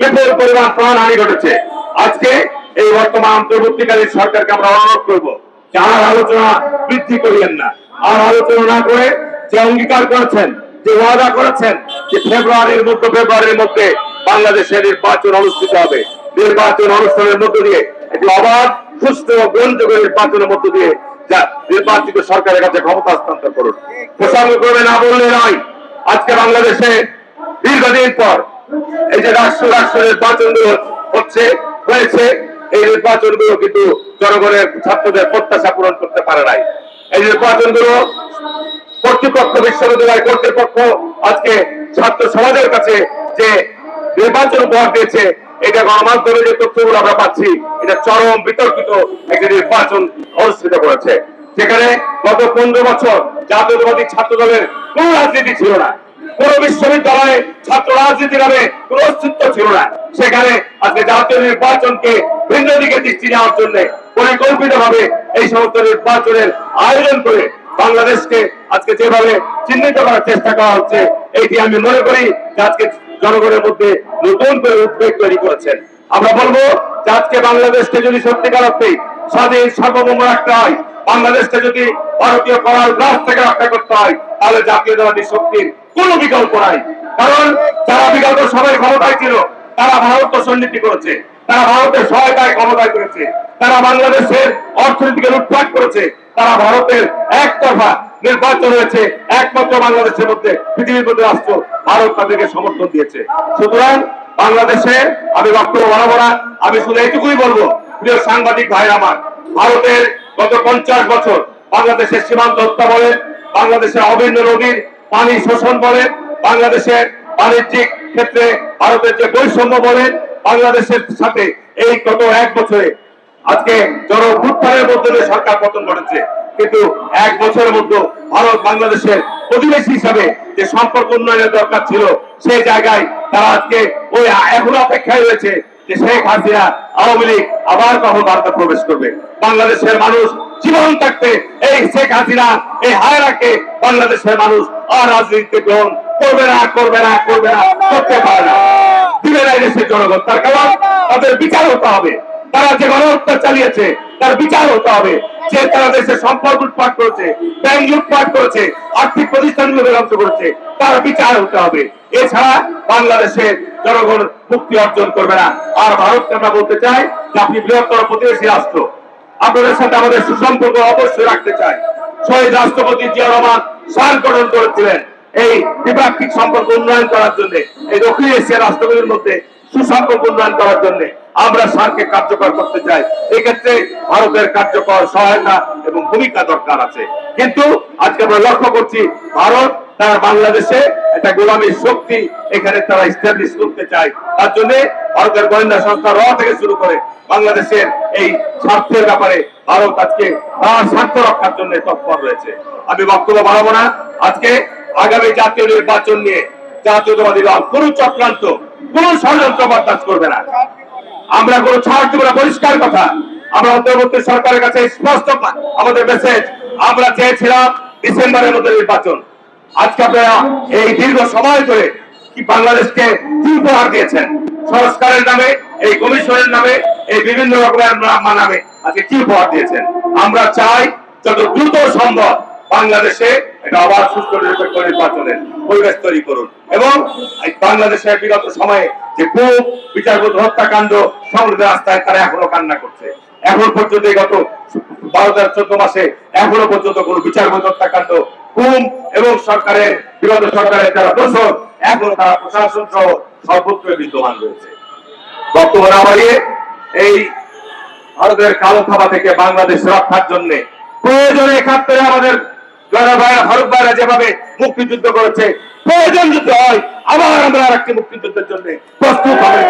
বিপুল পরিমাণ প্রাণহানি ঘটেছে। আজকে এই বর্তমান অন্তর্বর্তীকালীন সরকারকে আমরা অনুরোধ করব আর আলোচনা বৃদ্ধি করিয়েন না। আর আলোচনা না করে যে অঙ্গীকার করেছেন, যে ওয়াদা করেছেন, যে ফেব্রুয়ারির মধ্যে ফেব্রুয়ারির মধ্যে বাংলাদেশের নির্বাচন অনুষ্ঠিত হবে। নির্বাচন অনুষ্ঠানের মধ্য দিয়ে একটি অবাধ, সুস্থ ও গ্রহণযোগ্য নির্বাচনের মধ্য দিয়ে যা নির্বাচিত সরকারের কাছে ক্ষমতা হস্তান্তর করুন। প্রসঙ্গক্রমে না বললে নয়, আজকে বাংলাদেশে দীর্ঘদিন পর এই যে রাষ্ট্র রাষ্ট্র নির্বাচনগুলো হচ্ছে, হয়েছে, এই নির্বাচনগুলো কিন্তু জনগণের ছাত্রদের প্রত্যাশা পূরণ করতে পারে নাই। এই নির্বাচনগুলো কর্তৃপক্ষ, বিশ্ববিদ্যালয় কর্তৃপক্ষ আজকে ছাত্র সমাজের কাছে যে নির্বাচন উপহার দিয়েছে, এটা গণমাধ্যমে যে তথ্যগুলো আমরা পাচ্ছি, এটা চরম বিতর্কিত একটি নির্বাচন অনুষ্ঠিত করেছে। যেখানে গত পনেরো বছর জাতীয়তাবাদী ছাত্র দলের কোন রাজনীতি ছিল না। কোন বিশ্ববিদ্যালয়ে ছাত্র রাজনীতি নামে কোন অস্তিত্ব ছিল না। সেখানে আজকে জাতীয় নির্বাচনকে ভিন্ন দিকে দৃষ্টি নেওয়ার জন্য পরিকল্পিত ভাবে এই সমস্ত নির্বাচনের আয়োজন করে বাংলাদেশকে আজকে যেভাবে চিহ্নিত করার চেষ্টা করা হচ্ছে, এটি আমি মনে করি যে আজকে জনগণের মধ্যে নতুন করে উদ্বেগ তৈরি করেছেন। আমরা বলব যে আজকে বাংলাদেশকে যদি সত্যিকার অর্থে স্বাধীন সার্বভৌম রাখতে হয়, বাংলাদেশকে যদি ভারতীয় করার গ্রাস থেকে রক্ষা করতে হয় তাহলে জাতীয়তাবাদী শক্তির কোনো বিকল্প নাই। কারণ যারা বিগত সবাই ক্ষমতায় ছিল, তারা ভারত সন্নীতি করেছে, তারা ভারতের সহায়তায় ক্ষমতায় করেছে, তারা বাংলাদেশের অর্থনীতিকে লুটপাট করেছে, তারা ভারতের একতরফা নির্বাচন হয়েছে, একমাত্র বাংলাদেশের মধ্যে, পৃথিবীর মধ্যে রাষ্ট্র ভারত তাদেরকে সমর্থন দিয়েছে। সুতরাং বাংলাদেশে আমি বক্তব্য বাড়াবো না, আমি শুধু এইটুকুই বলব, প্রিয় সাংবাদিক ভাই আমার, ভারতের গত পঞ্চাশ বছর বাংলাদেশের সীমান্ত হত্যা বলেন বাংলাদেশের অভিন্ন নদীর পানি শোষণ বলেন বাংলাদেশের বাণিজ্যিক ক্ষেত্রে ভারতের যে বৈষম্য বলেন বাংলাদেশের সাথে এই গত এক বছরে আজকে জনভুত্থানের মধ্যে সরকার পতন ঘটেছে। কিন্তু এক বছরের মধ্যে ভারত বাংলাদেশের প্রতিবেশী হিসাবে যে সম্পর্ক উন্নয়নের দরকার ছিল, সেই জায়গায় তারা আজকে ওই এখনও অপেক্ষায় রয়েছে যে শেখ হাসিনা আওয়ামী লীগ আবার কখন ভারতে প্রবেশ করবে। বাংলাদেশের মানুষ জীবন থাকতে এই শেখ হাসিনা, এই হায়রাকে বাংলাদেশের মানুষ আর রাজনীতিতে গ্রহণ করবে না করবে না করবে না, করতে পারে না। দিবে না দেশের জনগণ। তার কারণ তাদের বিচার হতে হবে। তারা যে গণহত্যা চালিয়েছে, তার বিচার হতে হবে। যে তারা দেশের সম্পদ লুটপাট করেছে, ব্যাংক লুটপাট করেছে, আর্থিক প্রতিষ্ঠানগুলো ধ্বংস করেছে, তার বিচার হতে হবে। এছাড়া বাংলাদেশের জনগণ মুক্তি অর্জন করবে না। আর ভারতকে আমরা বলতে চাই যে আপনি বৃহত্তর প্রতিবেশী রাষ্ট্র। আপনাদের সাথে আমাদের সুসম্পর্ক অবশ্যই রাখতে চাই। শহীদ রাষ্ট্রপতি জিয়া রহমান সার গঠন করেছিলেন এই দ্বিপাক্ষিক সম্পর্ক উন্নয়ন করার জন্য, এই দক্ষিণ এশিয়ার রাষ্ট্রগুলির মধ্যে সুসম্পর্ক উন্নয়ন করার জন্য আমরা সারকে কার্যকর করতে চাই। এক্ষেত্রে ভারতের কার্যকর সহায়তা এবং ভূমিকা দরকার আছে। কিন্তু আজকে আমরা লক্ষ্য করছি, ভারত তারা বাংলাদেশে একটা গোলামী শক্তি এখানে তারা স্টাবলিশ করতে চায়। তার জন্য ভারতের গোয়েন্দা সংস্থা র থেকে শুরু করে বাংলাদেশের এই স্বার্থের ব্যাপারে ভারত আজকে তার স্বার্থ রক্ষার জন্য তৎপর রয়েছে। আমি বক্তব্য বাড়াবো না। আজকে আগামী জাতীয় নির্বাচন নিয়ে জাতীয়তাবাদী দল কোন চক্রান্ত, কোন ষড়যন্ত্র বরদাস্ত করবে না। আমরা কোন ছাড় দেবো না, পরিষ্কার কথা। আমরা অন্তর্বর্তী সরকারের কাছে স্পষ্ট আমাদের মেসেজ আমরা চেয়েছিলাম ডিসেম্বরের মধ্যে নির্বাচন। আজকে আপনারা এই দীর্ঘ সময় ধরে কি বাংলাদেশকে কি উপহার দিয়েছেন? সংস্কারের নামে, এই কমিশনের নামে, এই বিভিন্ন রকমের নাম- আজকে কি উপহার দিয়েছেন? আমরা চাই যত দ্রুত সম্ভব বাংলাদেশে একটা অবাধ সুস্থ, নিরপেক্ষ নির্বাচনের পরিবেশ তৈরি করুন। এবং এই বাংলাদেশের বিগত সময়ে যে খুব বিচারপত হত্যাকাণ্ড সংগ্রহ রাস্তায় তারা এখনও কান্না করছে। এখন পর্যন্ত গত বারো তেরো, চোদ্দ মাসে এখনও পর্যন্ত কোন বিচারপত হত্যাকাণ্ড খুন এবং সরকারের, বিগত সরকারের যারা দোষর, এখনও তারা প্রশাসন সহ সর্বত্র বিদ্যমান রয়েছে। বক্তব্য না বাড়িয়ে এই ভারতের কালো থাবা থেকে বাংলাদেশ রক্ষার জন্য প্রয়োজনে একাত্তরে আমাদের যারা ভাইরা যেভাবে মুক্তিযুদ্ধ করেছে, প্রয়োজন যুদ্ধ হয়, আবার আমরা আর একটি মুক্তিযুদ্ধের জন্য প্রস্তুত হবে